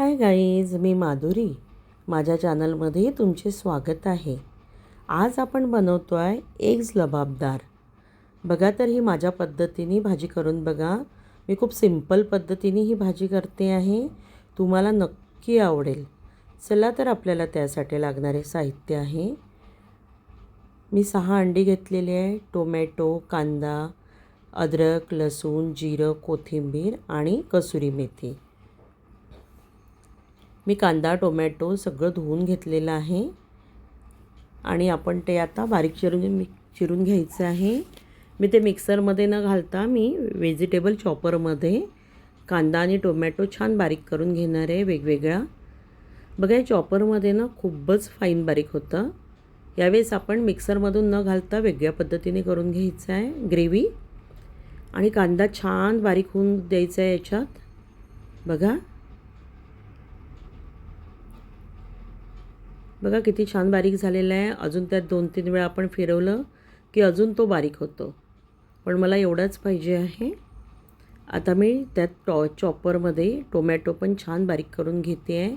Hi guys मी माधुरी. माझ्या चॅनलमध्ये तुमचे स्वागत आहे. आज आपण बनवतो आहे एग्ज लबाबदार. बघा तर ही माझ्या पद्धतीने भाजी करून बघा. मी खूप सिंपल पद्धतीने ही भाजी करते आहे. तुम्हाला नक्की आवडेल. चला तर आपल्याला त्यासाठी लागणारे साहित्य आहे. मी सहा अंडी घेतलेली आहे. टोमॅटो कांदा अद्रक लसूण जिरं कोथिंबीर आणि कसुरी मेथी. मी कांदा टोमॅटो सगळं धुवून घेतलेलं आहे. आणि आपण ते आता बारीक चिरून मी चिरून घ्यायचं आहे. मी ते मिक्सरमध्ये न घालता मी व्हेजिटेबल चॉपरमध्ये कांदा आणि टोमॅटो छान बारीक करून घेणार आहे वेगवेगळा. बघा या चॉपरमध्ये ना खूपच फाईन बारीक होतं. यावेळेस आपण मिक्सरमधून न घालता वेगळ्या पद्धतीने करून घ्यायचं आहे ग्रेव्ही. आणि कांदा छान बारीक होऊन द्यायचा आहे याच्यात. बघा. बघा किती छान बारीक झालेला आहे. अजून त्यात दोन तीन वेळा आपण फिरवलं की अजून तो बारीक होतो. पण मला एवढाच पाहिजे आहे. आता मी त्यात टॉ चॉपरमध्ये टोमॅटो पण छान बारीक करून घेते आहे.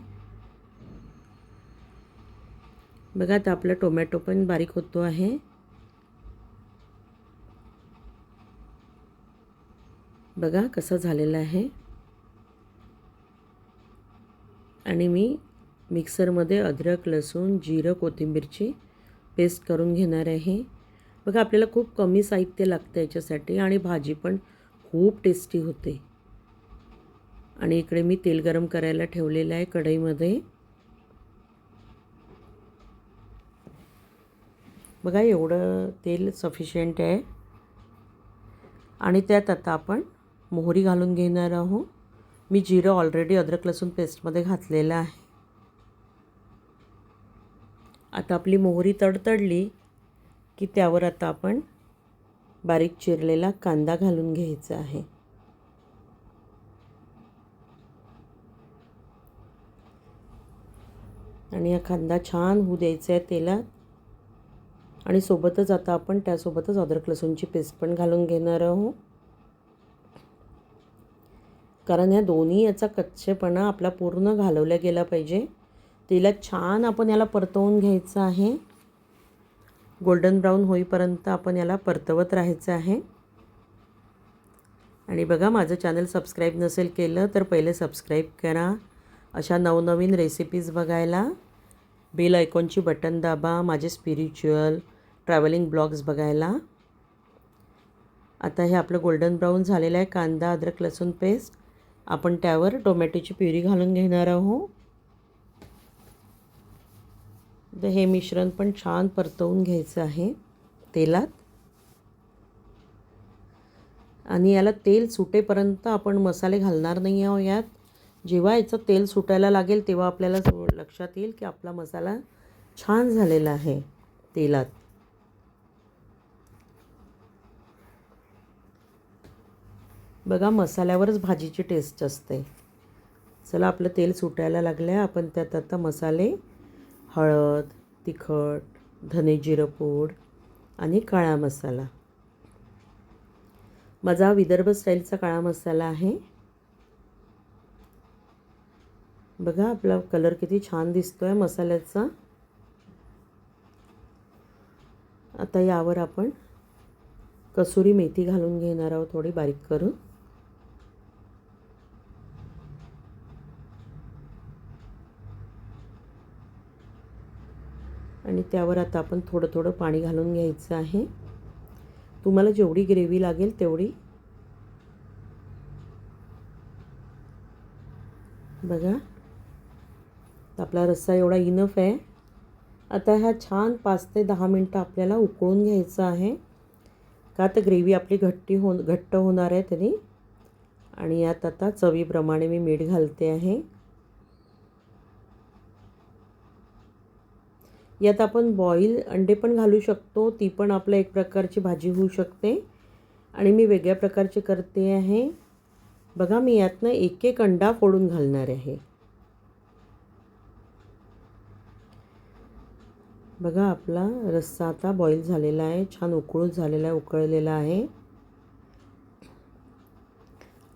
बघा आता आपला टोमॅटो पण बारीक होतो आहे. बघा कसा झालेला आहे. आणि मी मिक्सरमध्ये अद्रक लसूण जिरं कोथिंबीरची पेस्ट करून घेणार आहे. बघा आपल्याला खूप कमी साहित्य लागतं याच्यासाठी आणि भाजी पण खूप टेस्टी होते. आणि इकडे मी तेल गरम करायला ठेवलेलं आहे कढईमध्ये. बघा एवढं तेल सफिशियंट आहे. आणि त्यात आता आपण मोहरी घालून घेणार आहोत. मी जिरं ऑलरेडी अद्रक लसूण पेस्टमध्ये घातलेलं आहे. आता आपली मोहरी तडतडली की त्यावर आता आपण बारीक चिरलेला कांदा घालून घ्यायचा आहे. आणि हा कांदा छान होऊ द्यायचा आहे तेलात. आणि सोबतच आता आपण त्यासोबतच अद्रक लसूणची पेस्ट पण घालून घेणार आहोत. कारण ह्या दोन्ही याचा कच्चेपणा आपला पूर्ण घालवला गेला पाहिजे. तेलात छान आपण याला परतवून घ्यायचं आहे. गोल्डन ब्राऊन होईपर्यंत आपण याला परतवत राहायचं आहे. आणि बघा माझं चॅनल सबस्क्राईब नसेल केलं तर पहिले सबस्क्राईब करा. अशा नवनवीन रेसिपीज बघायला बेल आयकॉनची बटन दाबा. माझे स्पिरिच्युअल ट्रॅव्हलिंग ब्लॉग्स बघायला. आता हे आपलं गोल्डन ब्राऊन झालेलं आहे. कांदा अद्रक लसूण पेस्ट आपण त्यावर टोमॅटोची प्युरी घालून घेणार आहोत. तर हे मिश्रण पण छान परतवून घ्यायचं आहे तेलात. आणि याला तेल सुटेपर्यंत आपण मसाले घालणार नाही आहोत यात. जेव्हा याचं तेल सुटायला लागेल तेव्हा आपल्याला लक्षात येईल की आपला मसाला छान झालेला आहे तेलात. बघा मसाल्यावरच भाजीची टेस्ट असते. चला आपलं तेल सुटायला लागलं आहे आपण त्यात आता मसाले हळद तिखट धने जिरं पूड आणि काळा मसाला. माझा विदर्भ स्टाईलचा काळा मसाला आहे. बघा आपला कलर किती छान दिसतो आहे मसाल्याचा. आता यावर आपण कसुरी मेथी घालून घेणार आहोत थोडी बारीक करून. आणि त्यावर आता आपण थोडं थोडं पाणी घालून घ्यायचं आहे. तुम्हाला जेवढी ग्रेव्ही लागेल तेवढी. बघा. आपला रस्सा एवढा इनफ आहे. आता ह्या छान पाच ते दहा मिनटं आपल्याला उकळून घ्यायचं आहे. का तर ग्रेव्ही आपली घट्टी हो घट्ट होणार आहे तरी. आणि यात आता चवीप्रमाणे मी मीठ घालते आहे. यात आपण बॉईल अंडे पण घालू शकतो ती पण आपल्या एक प्रकारची भाजी होऊ शकते. आणि मी वेगळ्या प्रकारची करते आहे. बघा मी यातनं एक एक अंडा फोडून घालणार आहे. बघा आपला रस्सा आता बॉईल झालेला आहे छान उकळून झालेला आहे उकळलेला आहे.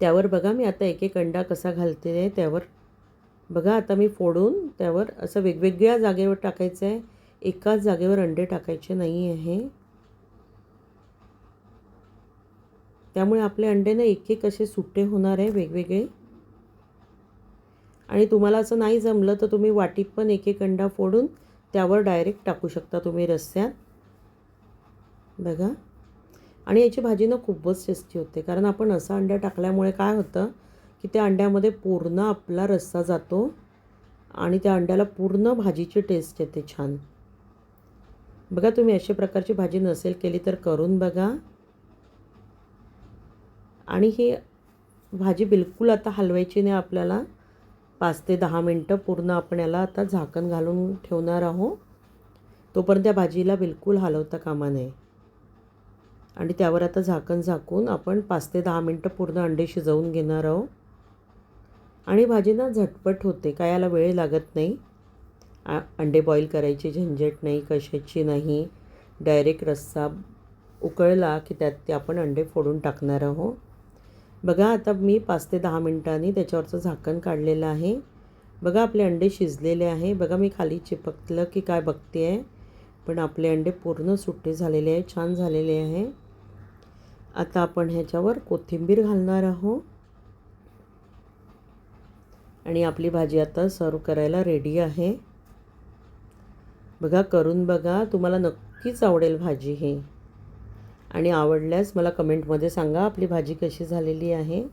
त्यावर बघा मी आता एक एक अंडा कसा घालते आहे त्यावर. बघा आता मी फोडून त्यावर असं वेगवेगळ्या जागेवर टाकायचं आहे. एकाच जागेवर अंडे टाकायचे नाही आहे. त्यामुळे आपले अंडे ना एक एक असे सुट्टे होणार आहे वेगवेगळे. आणि तुम्हाला असं नाही जमलं तर तुम्ही वाटीत पण एक एक अंडा फोडून त्यावर डायरेक्ट टाकू शकता तुम्ही रस्स्यात बघा. आणि याची भाजी ना खूपच टेस्टी होते. कारण आपण असा अंडा टाकल्यामुळे काय होतं की त्या अंड्यामध्ये पूर्ण आपला रस्सा जातो आणि त्या अंड्याला पूर्ण भाजीची टेस्ट येते छान. बघा तुम्ही अशा प्रकारची भाजी नसेल केली तर करून बघा. आणि ही भाजी बिलकुल आता हलवायची नाही आपल्याला. पाच ते दहा मिनटं पूर्ण आपण याला आता झाकण घालून ठेवणार आहोत. तोपर्यंत त्या भाजीला बिलकुल हलवता कामा नये. आणि त्यावर आता झाकण झाकून आपण पाच ते दहा मिनटं पूर्ण अंडे शिजवून घेणार आहोत. आणि भाजी ना झटपट होते काय याला वेळ लागत नाही. आ अंडे बॉईल करायची झंझट नाही कशाची नाही. डायरेक्ट रस्सा उकळला की त्यात ते आपण अंडे फोडून टाकणार आहो बघा आता मी पाच ते दहा मिनटांनी त्याच्यावरचं झाकण काढलेलं आहे. बघा आपले अंडे शिजलेले आहे. बघा मी खाली चिपकलं की काय बघते आहे पण आपले अंडे पूर्ण सुट्टे झालेले आहे छान झालेले आहे. आता आपण ह्याच्यावर कोथिंबीर घालणार आहोत. आणि आपली भाजी आता सर्व करायला रेडी आहे. बघा करून बघा तुम्हाला नक्कीच आवडेल भाजी ही. आणि आवडल्यास मला कमेंटमध्ये सांगा आपली भाजी कशी झालेली आहे.